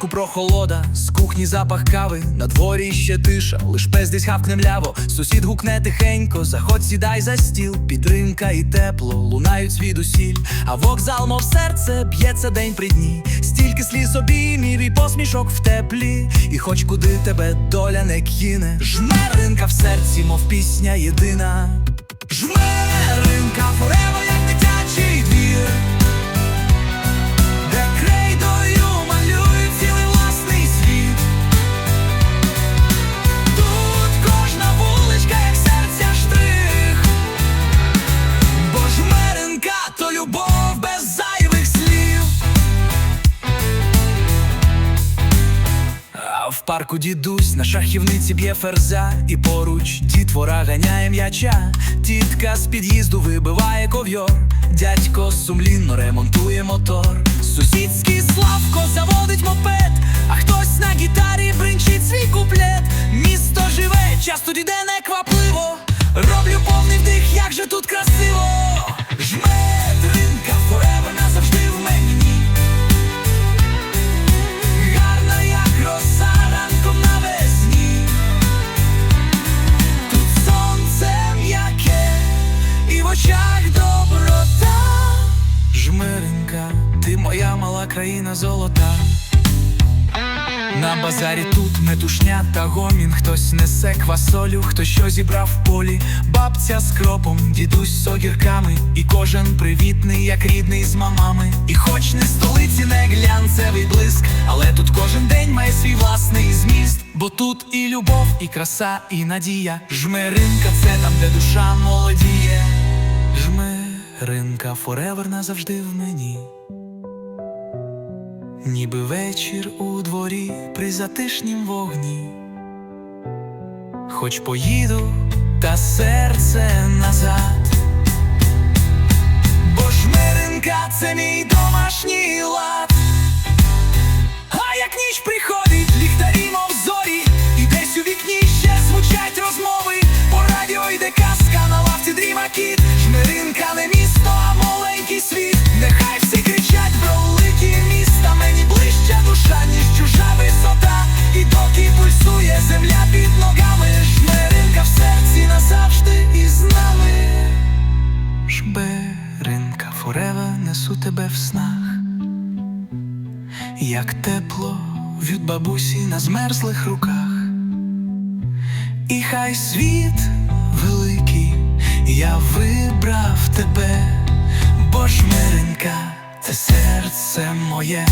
ранку прохолода, з кухні запах кави, на дворі ще тиша, лиш пес десь хавкне мляво, сусід гукне тихенько, заходь, сідай за стіл, підтримка і тепло лунають звідусіль, а вокзал, мов серце, б'ється день при дні, стільки сліз обіймів і посмішок в теплі, і хоч куди тебе доля не кине, жмеринка в серці, мов пісня єдина. Жмеринка парку дідусь на шахівниці б'є ферзя, і поруч дітвора ганяє м'яча. Тітка з під'їзду вибиває ковйор, дядько сумлінно ремонтує мотор. Сусідський Славко заводить мопед, а хтось на гітарі бринчить свій куплет. Місто живе, час тут іде очах доброта. Жмиренька, ти моя мала країна золота. На базарі тут метушня та гомін, хтось несе квасолю, хто що зібрав в полі, бабця з кропом, дідусь з огірками, і кожен привітний, як рідний з мамами. І хоч не столиці, не глянцевий блиск, але тут кожен день має свій власний зміст. Бо тут і любов, і краса, і надія. Жмеринка це там, де душа молодіє. Жмеринка форевер назавжди в мені. Ніби вечір у дворі при затишнім вогні. Хоч поїду, та серце назад. Жмеринка не місто, а маленький світ. Нехай всі кричать про великі міста. Мені ближча душа, ніж чужа висота. І доки пульсує земля під ногами. Жмеринка в серці назавжди із нами. Жмеринка, форева несу тебе в снах. Як тепло від бабусі на змерзлих руках, і хай світ я вибрав тебе, бо жмеренька, це серце моє.